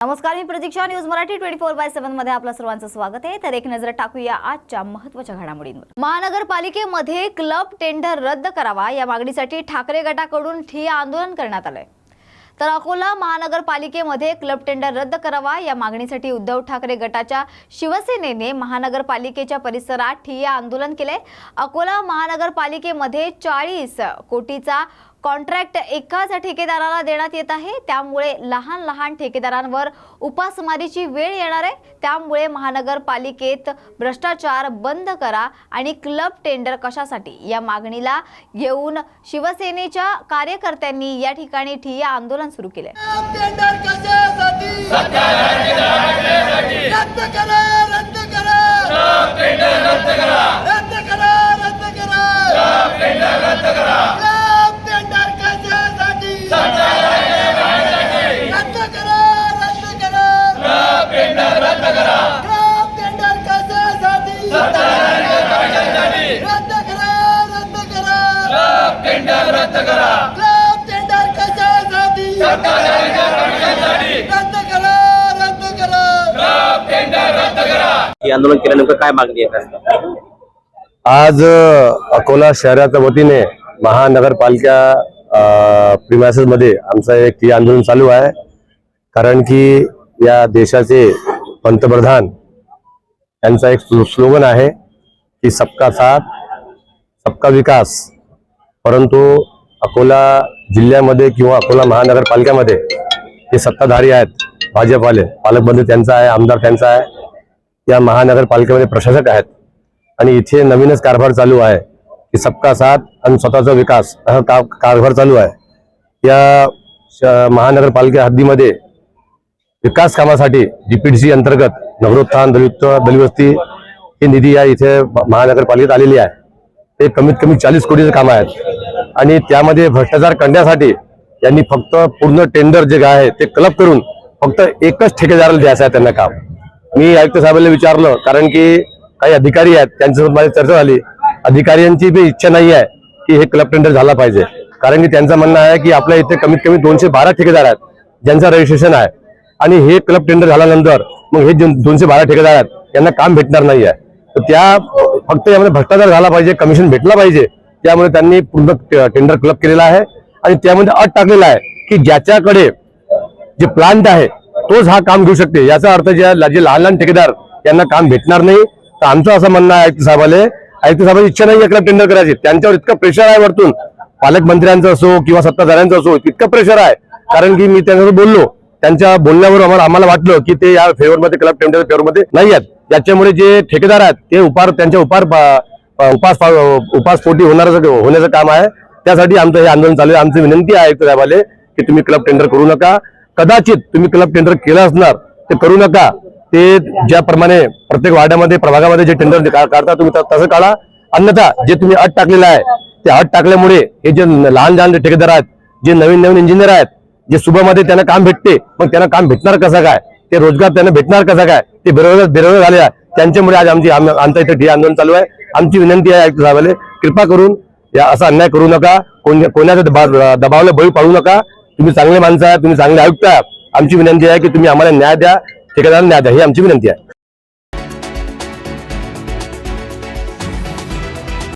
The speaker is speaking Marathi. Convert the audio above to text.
नमस्कार मी Pratiksha. News Marathi twenty four by सेव्हनमध्ये आपलं सर्वांचं स्वागत आहे. तर एक नजर टाकूया आजच्या महत्त्वाच्या घडामोडींवर. महानगरपालिकेमध्ये क्लब टेंडर रद्द करावा या मागणीसाठी ठाकरे गटाकडून ठिय्या आंदोलन करण्यात आलंय. तर अकोला महानगरपालिकेमध्ये क्लब टेंडर रद्द करावा या मागणीसाठी उद्धव ठाकरे गटाच्या शिवसेनेने महानगरपालिकेच्या परिसरात ठिय्या आंदोलन केले अकोला महानगरपालिकेमध्ये चाळीस कोटीचा कॉन्ट्रॅक्ट एकाच ठेकेदाराला देण्यात येत आहे. त्यामुळे लहान लहान ठेकेदारांवर उपासमारीची वेळ येणार आहे. त्यामुळे महानगरपालिकेत भ्रष्टाचार बंद करा आणि क्लब टेंडर कशासाठी? या मागणीला घेऊन शिवसेनेच्या कार्यकर्त्यांनी या ठिकाणी ठिय्या आंदोलन सुरू केले रद्द करा रद्द करा. रद्द करा रद्द करा. रद्द करा रद्द करा! टेंडर रद्द करा! टेंडर कशासाठी? रद्द करा रद्द करा! हे आंदोलन केलं नेमकं काय मागणी आहे आज अकोला शहराच्या वतीने महानगरपालिका प्रिमायसेस मध्ये आमचं एक हे आंदोलन चालू आहे. कारण की या देशाचे पंतप्रधान यांचा एक स्लो- स्लोगन आहे. की सबका साथ सबका विकास. परंतु अकोला जिल्ह्यामध्ये किंवा अकोला महानगरपालिकेमध्ये जे सत्ताधारी आहेत भाजपवाले पालकमंत्री त्यांचा आहे आमदार त्यांचा आहे या महानगरपालिकेमध्ये प्रशासक आहेत. आणि इथे नवीनच कारभार चालू आहे की सबका साथ आणि स्वतःचा विकास हा का कारभार चालू आहे. या महानगरपालिका हद्दीमध्ये विकास कामासाठी डीपीडीसी अंतर्गत नगरोत्थान दलित दलिवस्ती ही निधी या इथे महानगरपालिकेत आलेली आहे. ते कमीत कमी चाळीस कोटीचं काम आहेत. आणि त्यामध्ये भ्रष्टाचार करण्यासाठी यांनी फक्त पूर्ण टेंडर जे आहे ते क्लब करून फक्त एकच ठेकेदाराला द्यायचं आहे त्यांना काम. मी आयुक्त साहेबांना विचारलं कारण की काही अधिकारी आहेत त्यांच्यासोबत माझी चर्चा झाली. अधिकाऱ्यांची बी इच्छा नाही आहे की हे क्लब टेंडर झाला पाहिजे. कारण की त्यांचं म्हणणं आहे की आपल्या इथे कमीत कमी दोनशे बारा ठेकेदार आहेत ज्यांचं रजिस्ट्रेशन आहे. आणि हे क्लब टेंडर झाल्यानंतर मग हे दोनशे बारा ठेकेदार आहेत यांना काम भेटणार नाही आहे. तर त्या फक्त यामध्ये भ्रष्टाचार झाला पाहिजे कमिशन भेटला पाहिजे त्यामुळे त्यांनी पूर्ण टेंडर क्लब केलेला आहे. आणि त्यामध्ये अट टाकलेला आहे की ज्याच्याकडे जे प्लांट आहे तोच हा काम घेऊ शकते. याचा अर्थ जे जे लहान लहान ठेकेदार यांना काम भेटणार नाही. तर आमचं असं म्हणणं आहे आयुक्त साहेबाले. आयुक्त साहेबांची इच्छा नाही क्लब टेंडर करायची. त्यांच्यावर इतकं प्रेशर आहे वरतून. पालकमंत्र्यांचं असो किंवा सत्ताधाऱ्यांचं असो इतकं प्रेशर आहे. कारण की मी त्यांच्यावर बोललो. त्यांच्या बोलण्यावर आम्हाला आम्हाला वाटलं की ते या फेवरमध्ये क्लब टेंडर फेवरमध्ये नाही आहेत. याच्यामुळे जे ठेकेदार आहेत ते उपार त्यांच्या उपार उपास उपासपोटी होणार होण्याचं काम आहे त्यासाठी आमचं हे आंदोलन चालू आहे. आमची विनंती आहे साहेबाले की तुम्ही क्लब टेंडर करू नका. कदाचित तुम्ही क्लब टेंडर केलं असणार ते करू नका. ते ज्याप्रमाणे प्रत्येक वार्डामध्ये प्रभागामध्ये जे टेंडर काढता तुम्ही तसं काढा. अन्यथा जे तुम्ही अट टाकलेलं आहे ते अट टाकल्यामुळे हे जे लहान लहान जे ठेकेदार आहेत जे नवीन नवीन इंजिनियर आहेत जे सुबहमध्ये त्यांना काम भेटते मग त्यांना काम भेटणार कसं काय? ते रोजगार त्यांना भेटणार कसं काय? ते बेरोजगार बेरोजगार झाले आहे. त्यांच्यामुळे आज आमची आम- आमचं इथे ठिय्या आंदोलन चालू आहे. आमची विनंती आहे आयुक्त साहेबाले कृपा करून या असा अन्याय करू नका. कोण- कोणाच्या दबा- दबावला बळी पाडू नका. तुम्ही चांगले माणसं आहात तुम्ही चांगले आयुक्त आहात. आमची विनंती आहे की तुम्ही आम्हाला न्याय द्या ठेकेदाराला न्याय द्या. ही आमची विनंती आहे.